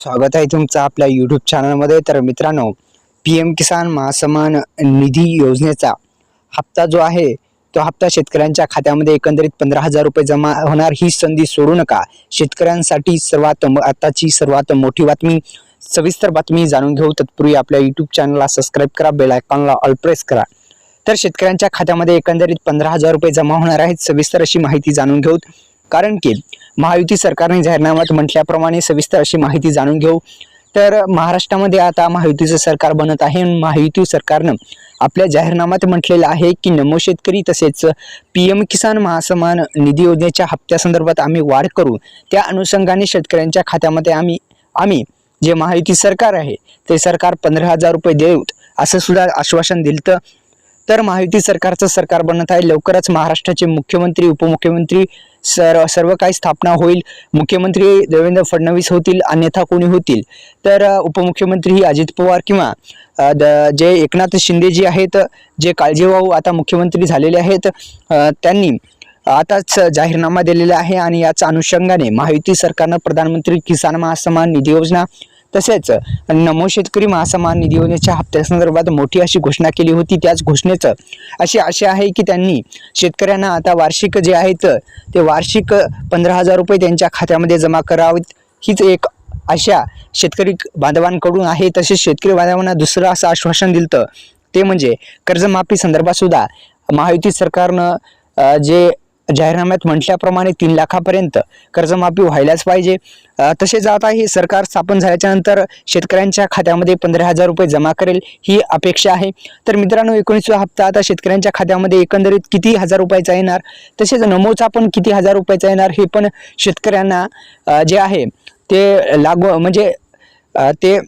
स्वागत आहे तुमचं आपल्या यूट्यूब चॅनलमध्ये तर मित्रांनो पी एम किसान महासमान निधी योजनेचा हप्ता जो आहे तो हप्ता शेतकऱ्यांच्या खात्यामध्ये एकंदरीत पंधरा हजार रुपये जमा होणार. ही संधी सोडू नका. शेतकऱ्यांसाठी सर्वात आताची सर्वात मोठी बातमी सविस्तर बातमी जाणून घेऊ. तत्पूर्वी आपल्या यूट्यूब चॅनलला सबस्क्राईब करा बेल आयकॉनला ऑल प्रेस करा. तर शेतकऱ्यांच्या खात्यामध्ये एकंदरीत पंधरा हजार रुपये जमा होणार आहेत. सविस्तर अशी माहिती जाणून घेऊ. कारण की महायुती सरकारने जाहीरनाम्यात म्हटल्याप्रमाणे सविस्तर अशी माहिती जाणून घेऊ. तर महाराष्ट्रामध्ये आता महायुतीचं सरकार बनत आहे. महायुती सरकारनं आपल्या जाहीरनाम्यात म्हटलेलं आहे की नमो शेतकरी तसेच पी एम किसान महासन्मान निधी योजनेच्या हप्त्यासंदर्भात आम्ही वाढ करू. त्या अनुषंगाने शेतकऱ्यांच्या खात्यामध्ये आम्ही आम्ही जे महायुती सरकार आहे ते सरकार पंधरा हजार रुपये देऊ असं सुद्धा आश्वासन दिलं तर महायुती सरकारचं सरकार बनत आहे. लवकरच महाराष्ट्राचे मुख्यमंत्री उपमुख्यमंत्री सर सर्व काही स्थापना होईल. मुख्यमंत्री देवेंद्र फडणवीस होतील अन्यथा कोणी होतील? तर उपमुख्यमंत्री ही अजित पवार किंवा द- जे एकनाथ शिंदे जी आहेत जे काळजीवाहू आता मुख्यमंत्री झालेले आहेत त्यांनी आताच जाहीरनामा दिलेला आहे आणि याच अनुषंगाने महायुती सरकारनं प्रधानमंत्री किसान महासन्मान निधी योजना तसेच नमो शेतकरी महासमान निधी योजनेच्या हप्त्यासंदर्भात मोठी अशी घोषणा केली होती त्याच घोषणेचं. अशी आशा आहे की त्यांनी शेतकऱ्यांना आता वार्षिक जे आहेत ते वार्षिक पंधरा हजार रुपये त्यांच्या खात्यामध्ये जमा करावेत हीच एक आशा शेतकरी बांधवांकडून आहे. तसेच शेतकरी बांधवांना दुसरं असं आश्वासन दिलं ते म्हणजे कर्जमाफी संदर्भात सुद्धा महायुती सरकारनं जे जाहीरनाम्यात म्हटल्याप्रमाणे तीन लाखापर्यंत कर्जमाफी व्हायलाच पाहिजे. तसेच आता हे सरकार स्थापन झाल्याच्यानंतर शेतकऱ्यांच्या खात्यामध्ये पंधरा हजार रुपये जमा करेल ही अपेक्षा आहे. तर मित्रांनो एकोणीसवा हप्ता आता शेतकऱ्यांच्या खात्यामध्ये एकंदरीत किती हजार रुपयाचा येणार? तसेच नमोचा पण किती हजार रुपयाचा येणार हे पण शेतकऱ्यांना जे आहे ते लागू म्हणजे ते